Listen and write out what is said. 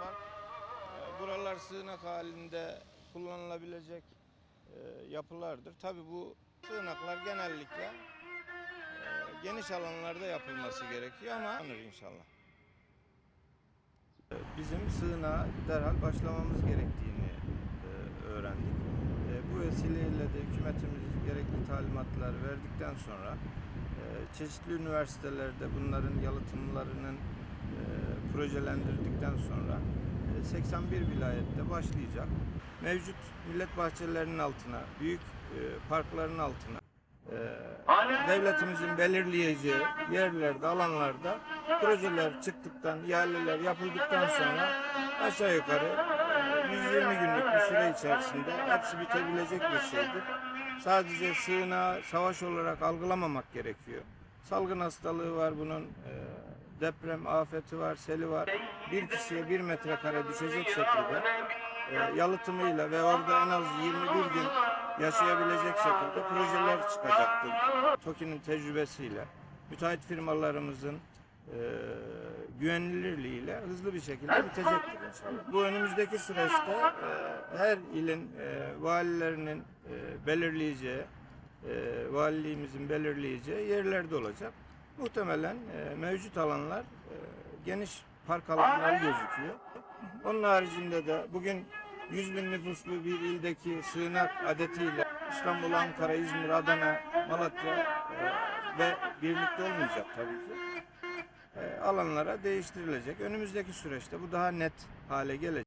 park. E, Buralar sığınak halinde kullanılabilecek e, yapılardır. Tabi bu sığınaklar genellikle e, geniş alanlarda yapılması gerekiyor ama anır inşallah. E, Bizim sığınağa derhal başlamamız gerektiğini e, öğrendik. Bu vesileyle de hükümetimiz gerekli talimatlar verdikten sonra çeşitli üniversitelerde bunların yalıtımlarının projelendirdikten sonra e, 81 vilayette başlayacak. Mevcut millet bahçelerinin altına, büyük e, parkların altına e, devletimizin belirleyeceği yerlerde, alanlarda projeler çıktıktan, ihaleler yapıldıktan sonra aşağı yukarı e, 120 günlük bir süre içerisinde hepsi bitebilecek bir şeydir. Sadece sığınağı savaş olarak algılamamak gerekiyor. Salgın hastalığı var bunun, e, deprem afeti var, seli var. Bir kişiye bir metrekare düşecek şekilde e, yalıtımıyla ve orada en az 21 gün yaşayabilecek şekilde projeler çıkacaktır. TOKİ'nin tecrübesiyle, müteahhit firmalarımızın e, güvenilirliğiyle hızlı bir şekilde bitecektir inşallah. Bu önümüzdeki süreçte e, her ilin e, valilerinin e, belirleyeceği, e, valiliğimizin belirleyeceği yerlerde olacak. Muhtemelen e, mevcut alanlar e, geniş park alanları gözüküyor. Onun haricinde de bugün 100 bin nüfuslu bir ildeki sığınak adetiyle İstanbul, Ankara, İzmir, Adana, Malatya e, ve birlikte olmayacak tabii ki. E, alanlara değiştirilecek. Önümüzdeki süreçte bu daha net hale gelecek.